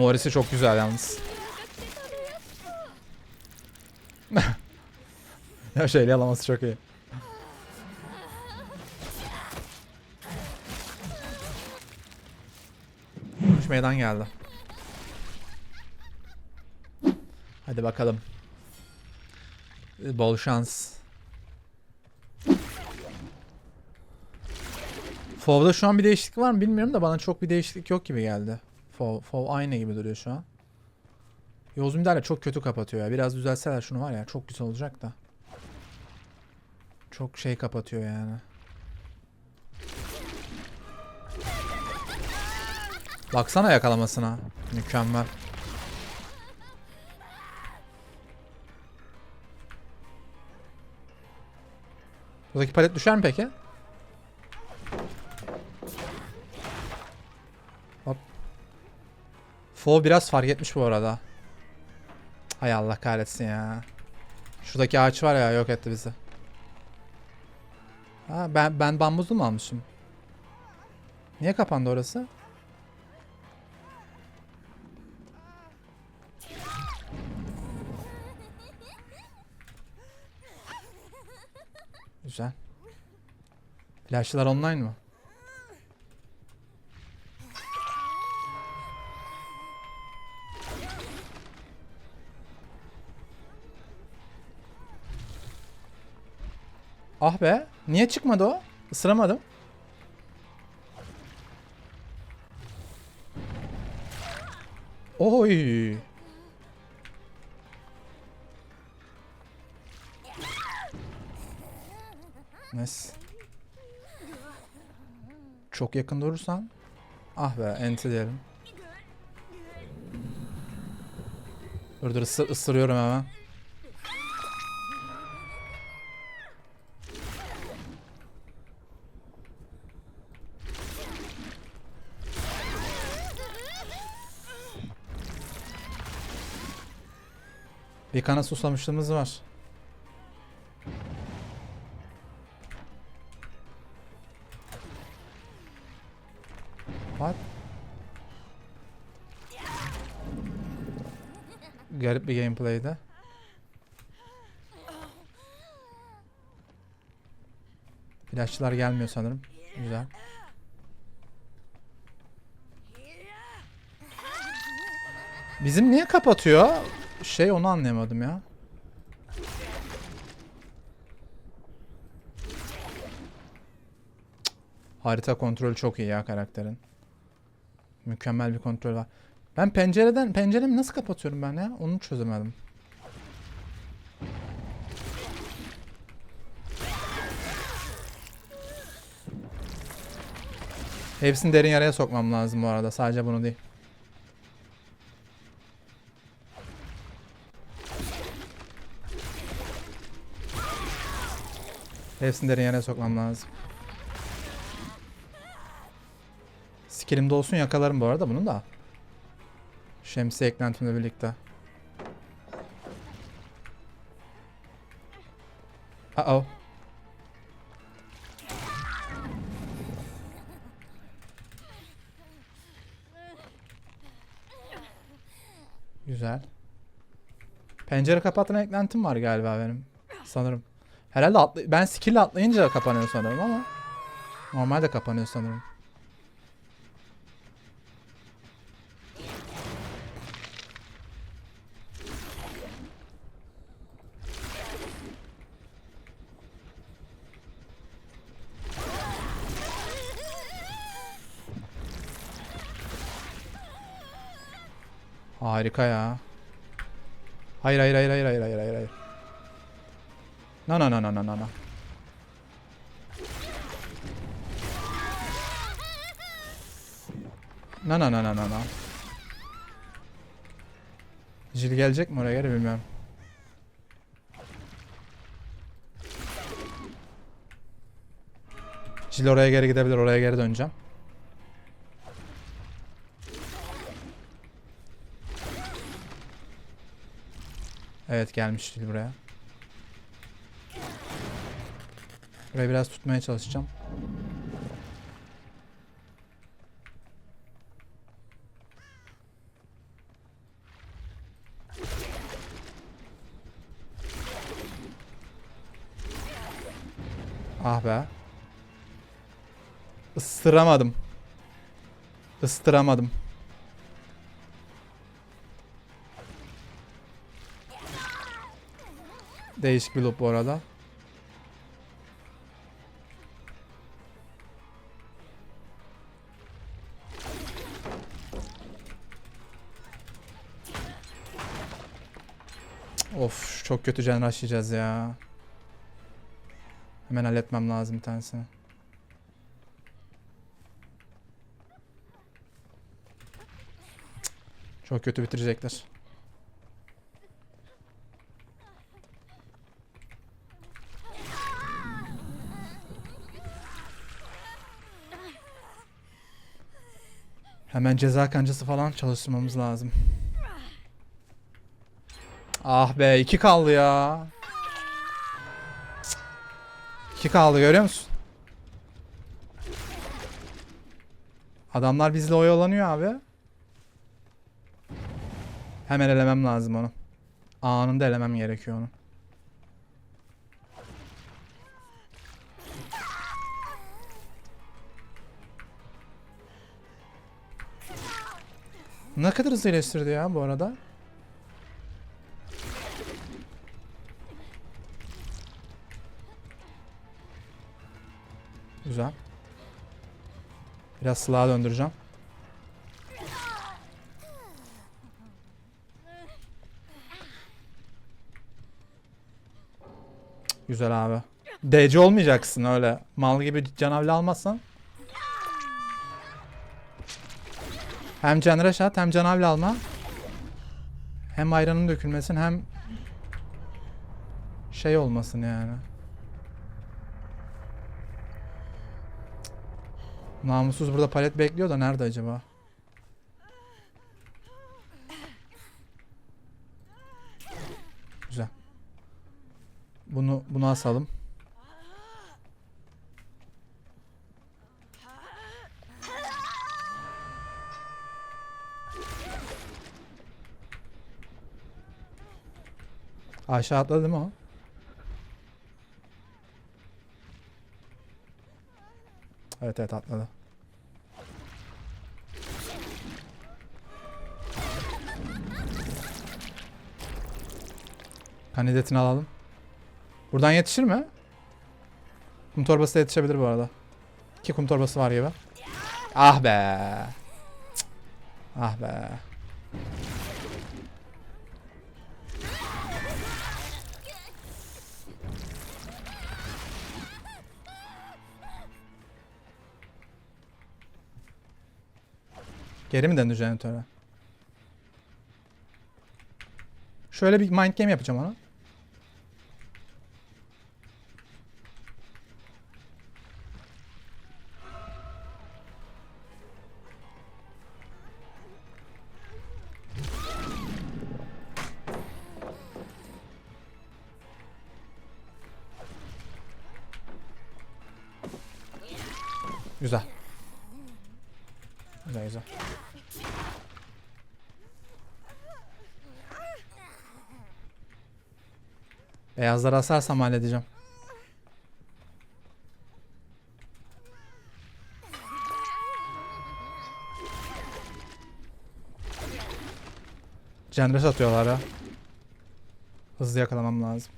Morris'i çok güzel yalnız. ya şeyle alaması çok iyi. Üç meydan geldi. Hadi bakalım. Bol şans. Fov'da şu an bir değişiklik var mı bilmiyorum da bana çok bir değişiklik yok gibi geldi. Fov, Fov aynı gibi duruyor şu an. Yavuz Müdahale çok kötü kapatıyor ya. Biraz düzelseler şunu var ya çok güzel olacak da. Çok şey kapatıyor yani. Baksana yakalamasına. Mükemmel. Buradaki palet düşer mi peki? Fo biraz fark etmiş bu arada. Hay Allah kahretsin ya. Şuradaki ağaç var ya yok etti bizi. Ha, ben ben bambuzlu mu almışım? Niye kapandı orası? Güzel. Flashlar online mı? Ah be. Niye çıkmadı o? Isıramadım. Oy. Nice. Çok yakın durursan. Ah be enti diyelim. Dur dur ısı- ısırıyorum hemen. Bir kana susamışlığımız var. What? Garip bir gameplay'di. Flashçılar gelmiyor sanırım. Güzel. Bizim niye kapatıyor? Şey onu anlayamadım ya. Harita kontrolü çok iyi ya karakterin. Mükemmel bir kontrol var. Ben pencereden penceremi nasıl kapatıyorum ben ya? Onu çözemedim. Hepsini derin yaraya sokmam lazım bu arada. Sadece bunu değil. Hepsini derin yaraya sokmam lazım. Skillimde olsun yakalarım bu arada bunu da. Şemsiye eklentimle birlikte. Uh oh. Güzel. Pencere kapatma eklentim var galiba benim. Sanırım. Herhalde atlı ben skill atlayınca kapanıyor sanırım ama. Normalde kapanıyor sanırım. Harika ya. Hayır hayır hayır hayır hayır hayır hayır No no no no no no no. No no no no no no. Jil gelecek mi oraya geri bilmiyorum. Jil oraya geri gidebilir oraya geri döneceğim. Evet gelmiş Jil buraya. Şurayı biraz tutmaya çalışacağım. Ah be. Isıramadım. Istıramadım. Değişik bir loop bu arada. Of çok kötü can rushlayacağız ya. Hemen halletmem lazım bir tanesini. Çok kötü bitirecekler. Hemen ceza kancası falan çalıştırmamız lazım. Ah be iki kaldı ya. İki kaldı görüyor musun? Adamlar bizle oyalanıyor abi. Hemen elemem lazım onu. Anında elemem gerekiyor onu. Ne kadar hızlı iyileştirdi ya bu arada. Güzel. Biraz slow'a döndüreceğim. Güzel abi. DC olmayacaksın öyle. Mal gibi canavli almazsan. Hem can rush at hem canavli alma. Hem ayranın dökülmesin hem şey olmasın yani. Namussuz burada palet bekliyor da nerede acaba? Güzel. Bunu bunu asalım. Aşağı atladı mi o? Evet evet atladı. Kandidatini alalım. Buradan yetişir mi? Kum torbası da yetişebilir bu arada. İki kum torbası var gibi. Ah be. Cık. Ah be. Geri mi döndü jeneratöre? Şöyle bir mind game yapacağım ona. Güzel. Güzel güzel. Beyazları asarsam halledeceğim. Cendres atıyorlar ya. Hızlı yakalamam lazım.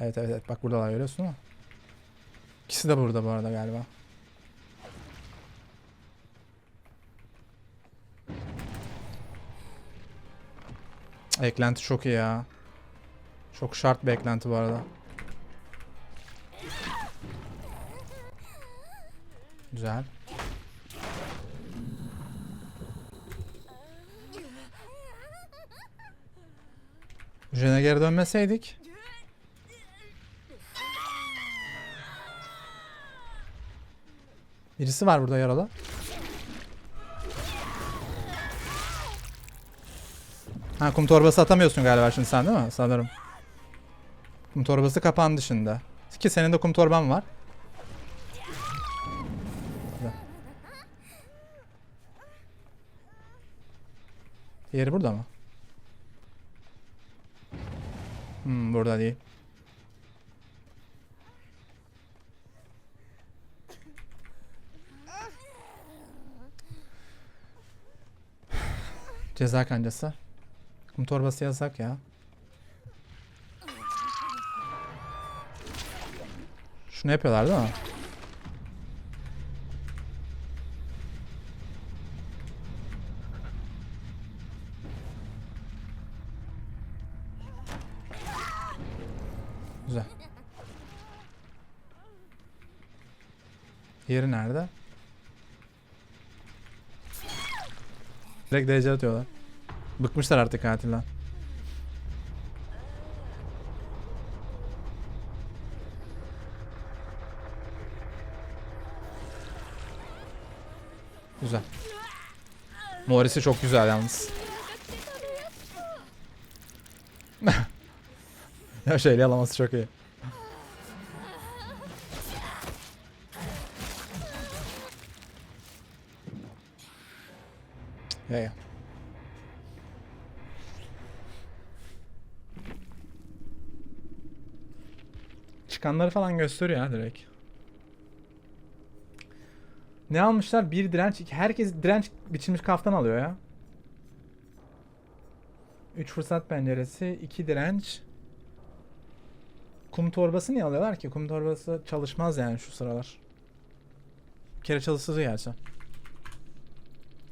Evet evet evet bak buradalar görüyorsun mi? İkisi de burada bu arada galiba. Eklenti çok iyi ya. Çok şart bir eklenti bu arada. Güzel. Jene geri dönmeseydik. Birisi var burada yaralı. Ha kum torbası atamıyorsun galiba şimdi sen değil mi? Sanırım. Kum torbası kapan dışında. Ki senin de kum torban var. Yeri burada mı? Hmm, burada değil. Ceza kancası. Kum torbası yasak ya. Şunu yapıyorlar değil mi? Güzel. Yeri nerede? Direkt derece atıyorlar. Bıkmışlar artık katilden. Güzel. Morris'i çok güzel yalnız. ya şeyle yalaması çok iyi. Ya ya. Çıkanları falan gösteriyor ya direkt. Ne almışlar? Bir direnç, iki. Herkes direnç biçilmiş kaftan alıyor ya. 3 fırsat penceresi, 2 direnç. Kum torbası niye alıyorlar ki? Kum torbası çalışmaz yani şu sıralar. Bir kere çalışsın gerçi.